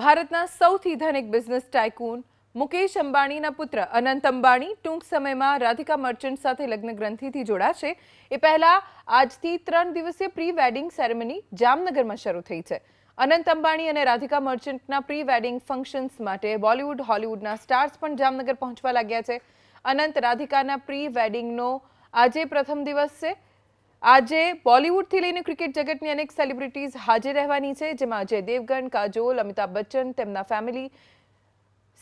ભારતના સૌથી ધનિક બિઝનેસ ટાઇકૂન મુકેશ અંબાણીના પુત્ર અનંત અંબાણી ટૂંક સમયમાં રાધિકા મર્ચન્ટ સાથે લગ્ન ગ્રંથિથી જોડાશે. એ પહેલા આજથી ત્રણ દિવસીય પ્રી વેડિંગ સેરેમની જામનગરમાં શરૂ થઈ છે. અનંત અંબાણી અને રાધિકા મર્ચન્ટના પ્રી વેડિંગ ફંક્શન્સ માટે બોલિવૂડ, હોલિવૂડના સ્ટાર્સ પણ જામનગર પહોંચવા લાગ્યા છે. અનંત રાધિકાના પ્રી વેડિંગનો આજે પ્રથમ દિવસ છે. આજે બોલિવૂડથી લઈને ક્રિકેટ જગતની અનેક સેલિબ્રિટીઝ હાજર રહેવાની છે, જેમાં અજય દેવગણ, કાજોલ, અમિતાભ બચ્ચન, તેમના ફેમિલી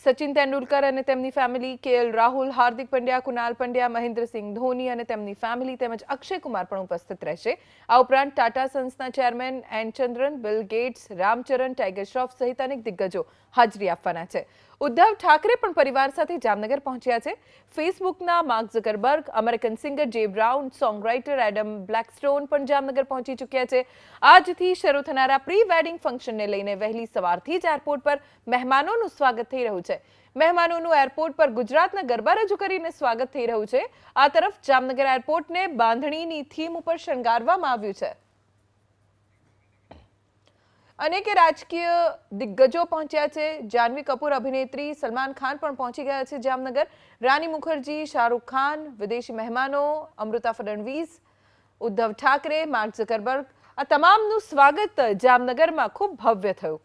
સચિન તેંડુલકર અને તેમની ફેમિલી કેએલ રાહુલ, હાર્દિક પંડ્યા કુનાલ પંડ્યા, મહેન્દ્રસિંહ ધોની અને તેમની ફેમિલી તેમજ અક્ષય કુમાર પણ ઉપસ્થિત રહેશે. આ ઉપરાંત Tata સન્સના chairman N Chandran Bill Gates Ramcharan Tiger Shroff સહિત અનેક દિગ્ગજો હાજરી આપવાના છે. ઉદ્ધવ ઠાકરે પણ પરિવાર સાથે જામનગર પહોંચ્યા છે. ફેસબુકના Mark Zuckerberg American singer J Brown songwriter Adam Blackstone પણ જામનગર પહોંચી ચૂક્યા છે. આજથી શરૂ થનારા પ્રી વેડિંગ ફંક્શનને લઈને વહેલી સવારથી જ એરપોર્ટ પર મહેમાનોનું સ્વાગત થઈ રહ્યું છે. મહેમાનોનું એરપોર્ટ પર ગુજરાતના ગરબા રજૂ કરીને સ્વાગત થઈ રહ્યું છે. આ તરફ જામનગર એરપોર્ટને બાંધણીની થીમ ઉપર શણગારવામાં આવ્યું છે. અનેક રાજકીય દિગ્ગજો પહોંચ્યા છે. જાનવી કપૂર અભિનેત્રી સલમાન ખાન પણ પહોંચી ગયા છે જામનગર. રાની મુખર્જી, શાહરૂખ ખાન, વિદેશી મહેમાનો, અમૃતા ફડણવીસ, ઉદ્ધવ ઠાકરે, માર્ક ઝકરબર્ગ આ તમામનું સ્વાગત જામનગરમાં ખૂબ ભવ્ય થયું.